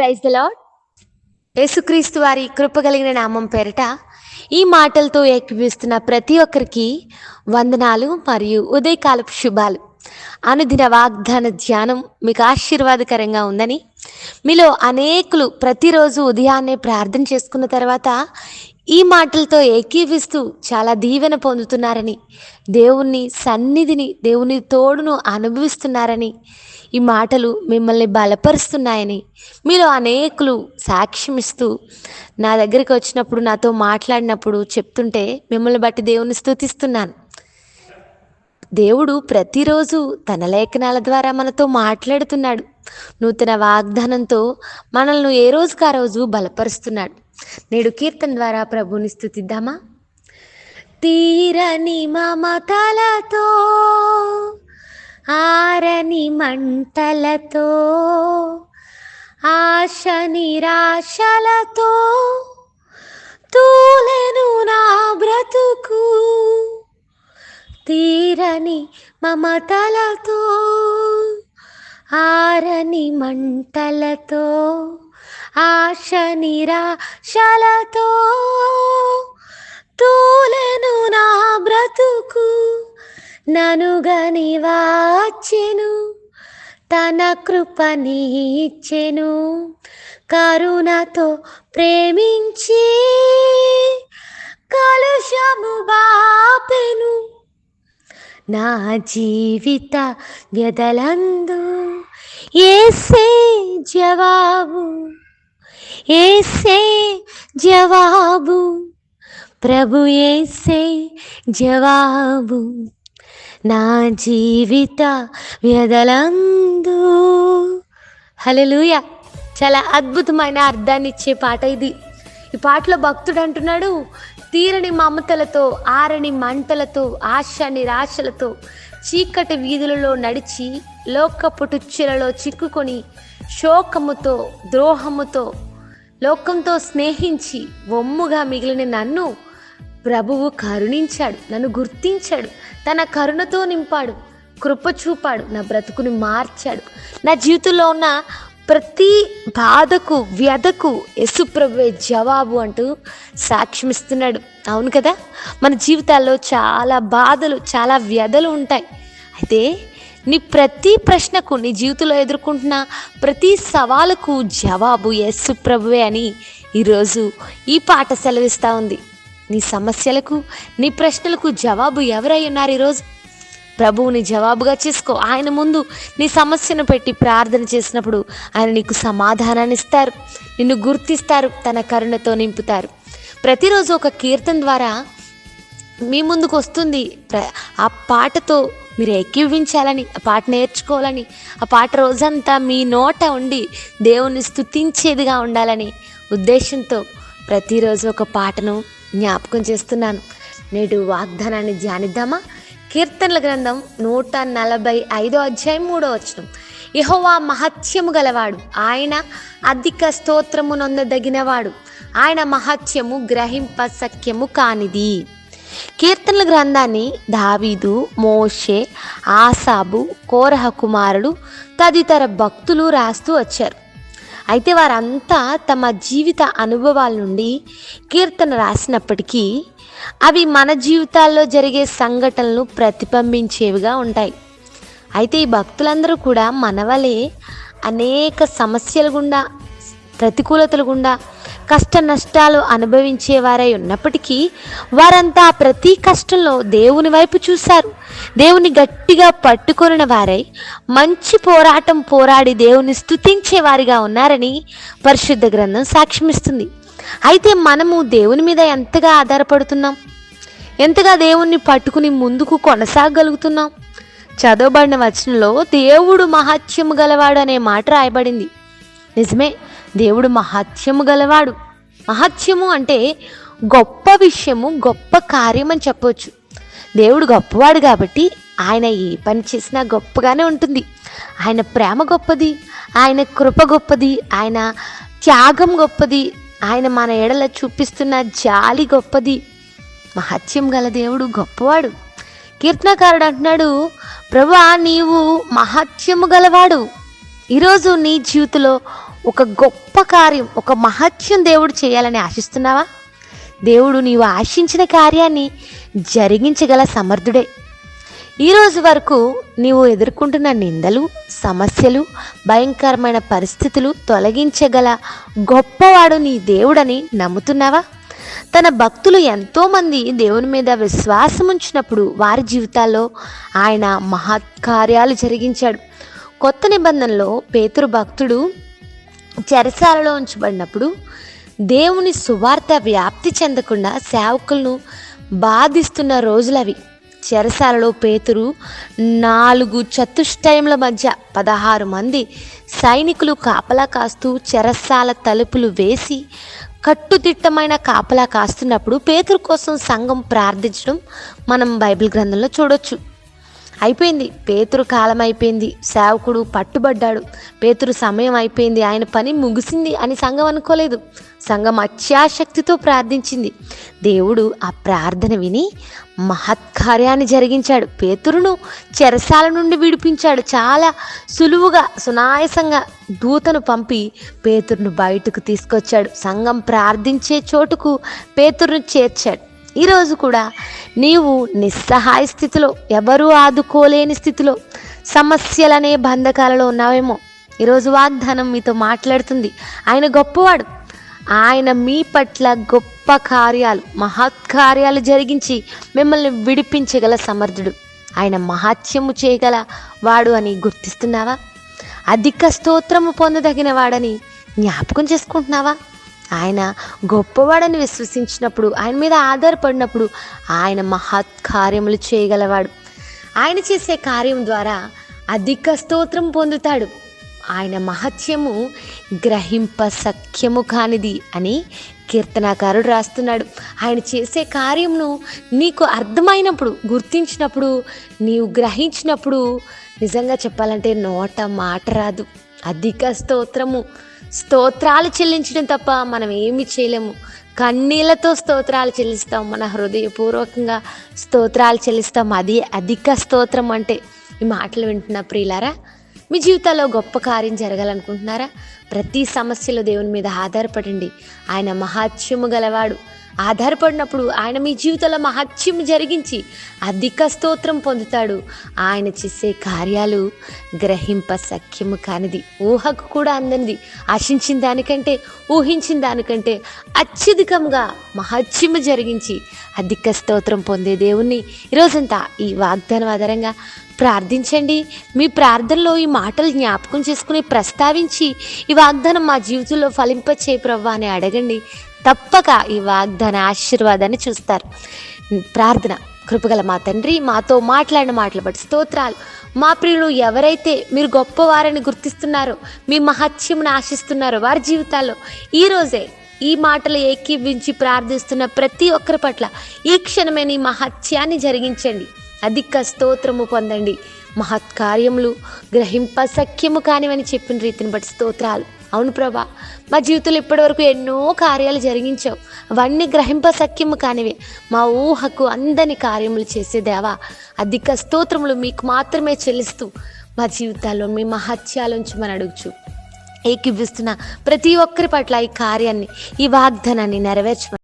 Praise the lord యేసుక్రీస్తు వారి కృప కలిగిన నామం పేరిట ఈ మాటలతో ఏకీపిస్తున్న ప్రతి ఒక్కరికి వందనాలు మరియు ఉదయకాలపు శుభాలు. అనుదిన వాగ్దాన ధ్యానం మీకు ఆశీర్వాదకరంగా ఉందని మీలో అనేకులు ప్రతిరోజు ఉదయాన్నే ప్రార్థన చేసుకున్న తర్వాత ఈ మాటలతో ఏకీవిస్తూ చాలా దీవెన పొందుతున్నారని దేవుని సన్నిధిని దేవుని తోడును అనుభవిస్తున్నారని ఈ మాటలు మిమ్మల్ని బలపరుస్తున్నాయని మీలో అనేకులు సాక్ష్యం ఇస్తూ నా దగ్గరికి వచ్చినప్పుడు నాతో మాట్లాడినప్పుడు చెప్తుంటే మిమ్మల్ని బట్టి దేవుని స్థుతిస్తున్నాను దేవుడు ప్రతిరోజు తన లేఖనాల ద్వారా మనతో మాట్లాడుతున్నాడు. నూతన వాగ్దానంతో మనల్ని ఏ రోజుకు ఆ రోజు బలపరుస్తున్నాడు. నేడు కీర్తన ద్వారా ప్రభుని స్థుతిద్దామా? తీరని మమతలతో ఆరని మంటలతో ఆశ నిరాశలతో తూలెను నా బ్రతుకు. తీరని మమతలతో ఆరని మంటలతో ఆశ నిరాశలతో తూలెను నా బ్రతుకు ననుగని వాచెను తన కృపనిచ్చెను కరుణతో ప్రేమించి కలుషము బాపెను. నా జీవిత వ్యధలందు ఏసే జవాబు ఏసే జవాబు ప్రభు ఏసే జవాబు. నా జీవిత వ్యధలందు. హలలుయ చాలా అద్భుతమైన అర్థాన్ని ఇచ్చే పాట ఇది. ఈ పాటలో భక్తుడు అంటున్నాడు తీరని మమతలతో ఆరని మంటలతో ఆశ నిరాశలతో చీకటి వీధులలో నడిచి లోకపు టుచ్చులలో చిక్కుకొని శోకముతో ద్రోహముతో లోకంతో స్నేహించి ఒమ్ముగా మిగిలిన నన్ను ప్రభువు కరుణించాడు నన్ను గుర్తించాడు తన కరుణతో నింపాడు కృప చూపాడు నా బ్రతుకుని మార్చాడు. నా జీవితంలో ఉన్న ప్రతి బాధకు వ్యధకు యశుప్రభువే జవాబు అంటూ సాక్ష్యమిస్తున్నాడు. అవును కదా? మన జీవితాల్లో చాలా బాధలు చాలా వ్యధలు ఉంటాయి. అయితే నీ ప్రతి ప్రశ్నకు నీ జీవితంలో ఎదుర్కొంటున్న ప్రతి సవాలుకు జవాబు యస్సు ప్రభువే అని ఈరోజు ఈ పాట సెలవిస్తూ ఉంది. నీ సమస్యలకు నీ ప్రశ్నలకు జవాబు ఎవరై ఉన్నారు ఈరోజు? ప్రభువుని జవాబుగా చేసుకో. ఆయన ముందు నీ సమస్యను పెట్టి ప్రార్థన చేసినప్పుడు ఆయన నీకు సమాధానాన్ని ఇస్తారు. నిన్ను గుర్తిస్తారు తన కరుణతో నింపుతారు. ప్రతిరోజు ఒక కీర్తన ద్వారా మీ ముందుకు వస్తుంది. ప్ర- ఆ పాటతో మీరు ఎక్కివించాలని ఆ పాట నేర్చుకోవాలని ఆ పాట రోజంతా మీ నోట ఉండి దేవుని స్తుతించేదిగా ఉండాలని ఉద్దేశంతో ప్రతిరోజు ఒక పాటను జ్ఞాపకం చేస్తున్నాను. నేడు వాగ్దానాన్ని ధ్యానిద్దామా? కీర్తనల గ్రంథం నూట నలభై ఐదో అధ్యాయం మూడో వచనం. యహోవా మహత్యము గలవాడు. ఆయన అధిక స్తోత్రము నొందదగినవాడు. ఆయన మహత్యము గ్రహింప సఖ్యము కానిది. కీర్తనల గ్రంథాన్ని దావీదు మోషే ఆసాబు కోరహ కుమారుడు తదితర భక్తులు రాస్తూ వచ్చారు. అయితే వారంతా తమ జీవిత అనుభవాల నుండి కీర్తన రాసినప్పటికీ అవి మన జీవితాల్లో జరిగే సంఘటనలు ప్రతిబింబించేవిగా ఉంటాయి. అయితే ఈ భక్తులందరూ కూడా మనవలే అనేక సమస్యల గుండా ప్రతికూలతల గుండా కష్ట నష్టాలు అనుభవించేవారై ఉన్నప్పటికీ వారంతా ప్రతి కష్టంలో దేవుని వైపు చూశారు. దేవుని గట్టిగా పట్టుకొనిన వారై మంచి పోరాటం పోరాడి దేవుని స్తుతించే వారిగా ఉన్నారని పరిశుద్ధ గ్రంథం సాక్ష్యమిస్తుంది. అయితే మనము దేవుని మీద ఎంతగా ఆధారపడుతున్నాం? ఎంతగా దేవుణ్ణి పట్టుకుని ముందుకు కొనసాగలుగుతున్నాం? చదవబడిన వచనంలో దేవుడు మహత్యము గలవాడు అనే మాట రాయబడింది. నిజమే దేవుడు మహత్యము గలవాడు. మహత్యము అంటే గొప్ప విషయము గొప్ప కార్యం అని చెప్పవచ్చు దేవుడు గొప్పవాడు కాబట్టి ఆయన ఏ పని చేసినా గొప్పగానే ఉంటుంది. ఆయన ప్రేమ గొప్పది ఆయన కృప గొప్పది ఆయన త్యాగం గొప్పది ఆయన మన ఎడల చూపిస్తున్న జాలి గొప్పది. మహత్యం గల దేవుడు గొప్పవాడు. కీర్తనకారుడు అంటున్నాడు ప్రభా నీవు మహత్యము గలవాడు. ఈరోజు నీ జీవితంలో ఒక గొప్ప కార్యం ఒక మహత్యం దేవుడు చేయాలని ఆశిస్తున్నావా? దేవుడు నీవు ఆశించిన కార్యాన్ని జరిగించగల సమర్థుడే. ఈరోజు వరకు నీవు ఎదుర్కొంటున్న నిందలు సమస్యలు భయంకరమైన పరిస్థితులు తొలగించగల గొప్పవాడు నీ దేవుడని నమ్ముతున్నావా? తన భక్తులు ఎంతోమంది దేవుని మీద విశ్వాసం ఉంచినప్పుడు వారి జీవితాల్లో ఆయన మహత్కార్యాలు జరిగించాడు. కొత్త నిబంధనలో పేతురు భక్తుడు చెరసాలలో ఉంచబడినప్పుడు దేవుని సువార్త వ్యాప్తి చెందకుండా సేవకులను బాధిస్తున్న రోజులవి. చెరసాలలో పేతురు నాలుగు చతుష్టయముల మధ్య పదహారు మంది సైనికులు కాపలా కాస్తూ చెరసాల తలుపులు వేసి కట్టుదిట్టమైన కాపలా కాస్తున్నప్పుడు పేతురు కోసం సంఘం ప్రార్థించడం మనం బైబిల్ గ్రంథంలో చూడొచ్చు. అయిపోయింది. పేతురు కాలం అయిపోయింది. సేవకుడు పట్టుబడ్డాడు. పేతురు సమయం అయిపోయింది. ఆయన పని ముగిసింది అని సంఘం అనుకోలేదు. సంఘం అత్యాశక్తితో ప్రార్థించింది. దేవుడు ఆ ప్రార్థన విని మహత్కార్యాన్ని జరిగించాడు. పేతురును చెరసాల నుండి విడిపించాడు. చాలా సులువుగా సునాయసంగా దూతను పంపి పేతురును బయటకు తీసుకొచ్చాడు. సంఘం ప్రార్థించే చోటుకు పేతురును చేర్చాడు. ఈరోజు కూడా నీవు నిస్సహాయ స్థితిలో ఎవరూ ఆదుకోలేని స్థితిలో సమస్యలనే బంధకాలలో ఉన్నావేమో. ఈరోజు వాగ్దానం మీతో మాట్లాడుతుంది. ఆయన గొప్పవాడు. ఆయన మీ పట్ల గొప్ప కార్యాలు మహత్కార్యాలు జరిగించి మిమ్మల్ని విడిపించగల సమర్థుడు. ఆయన మహాత్యము చేయగల వాడు అని గుర్తిస్తున్నావా? అధిక స్తోత్రము పొందదగిన వాడని జ్ఞాపకం చేసుకుంటున్నావా? ఆయన గొప్పవాడని విశ్వసించినప్పుడు ఆయన మీద ఆధారపడినప్పుడు ఆయన మహత్ కార్యములు చేయగలవాడు. ఆయన చేసే కార్యం ద్వారా అధిక స్తోత్రం పొందుతాడు. ఆయన మహత్యము గ్రహింప సఖ్యము కానిది అని కీర్తనాకారుడు రాస్తున్నాడు. ఆయన చేసే కార్యమును నీకు అర్థమైనప్పుడు గుర్తించినప్పుడు నీవు గ్రహించినప్పుడు నిజంగా చెప్పాలంటే నోట మాట రాదు. అధిక స్తోత్రము. స్తోత్రాలు చెల్లించడం తప్ప మనం ఏమి చేయలేము. కన్నీళ్ళతో స్తోత్రాలు చెల్లిస్తాం. మన హృదయపూర్వకంగా స్తోత్రాలు చెల్లిస్తాం. అది అధిక స్తోత్రం అంటే. ఈ మాటలు వింటున్న ప్రియులారా మీ జీవితాల్లో గొప్ప కార్యం జరగాలనుకుంటున్నారా? ప్రతి సమస్యలో దేవుని మీద ఆధారపడండి. ఆయన మహాత్యము గలవాడు. ఆధారపడినప్పుడు ఆయన మీ జీవితంలో మహత్యం జరిగించి అధిక స్తోత్రం పొందుతాడు. ఆయన చేసే కార్యాలు గ్రహింప సఖ్యము కానిది. ఊహకు కూడా అందనిది ఆశించిన దానికంటే ఊహించిన దానికంటే అత్యధికంగా మహత్యము జరిగించి అధిక స్తోత్రం పొందే దేవుణ్ణి. ఈరోజంతా ఈ వాగ్దానం ఆధారంగా ప్రార్థించండి. మీ ప్రార్థనలో ఈ మాటలు జ్ఞాపకం చేసుకుని ప్రస్తావించి ఈ వాగ్దానం మా జీవితంలో ఫలింపచే ప్రవ్వా అని అడగండి. తప్పక ఈ వాగ్దాన ఆశీర్వాదాన్ని చూస్తారు. ప్రార్థన కృపగల మా తండ్రి మాతో మాట్లాడిన మాటలు బట్టి స్తోత్రాలు. మా ప్రియులు ఎవరైతే మీరు గొప్పవారని గుర్తిస్తున్నారో మీ మహత్యమును ఆశిస్తున్నారో వారి జీవితాల్లో ఈరోజే ఈ మాటలు ఏకీవించి ప్రార్థిస్తున్న ప్రతి ఒక్కరి పట్ల ఈ క్షణమే నీ మహత్యాన్ని జరిగించండి. అధిక స్తోత్రము పొందండి. మహత్కార్యములు గ్రహింప సఖ్యము కానివని చెప్పిన రీతిని బట్టి స్తోత్రాలు. అవును ప్రభా మా జీవితంలో ఇప్పటివరకు ఎన్నో కార్యాలు జరిగించావు. అవన్నీ గ్రహింప సఖ్యము కానివే మా ఊహకు అందని కార్యములు చేసే దేవా అధిక స్తోత్రములు మీకు మాత్రమే చెల్లిస్తూ మా జీవితాల్లో మీ మహత్యాలుంచి మనం అడుగుచు. ఏకీభిస్తున్న ప్రతి ఒక్కరి పట్ల ఈ కార్యాన్ని ఈ వాగ్దానాన్ని నెరవేర్చమని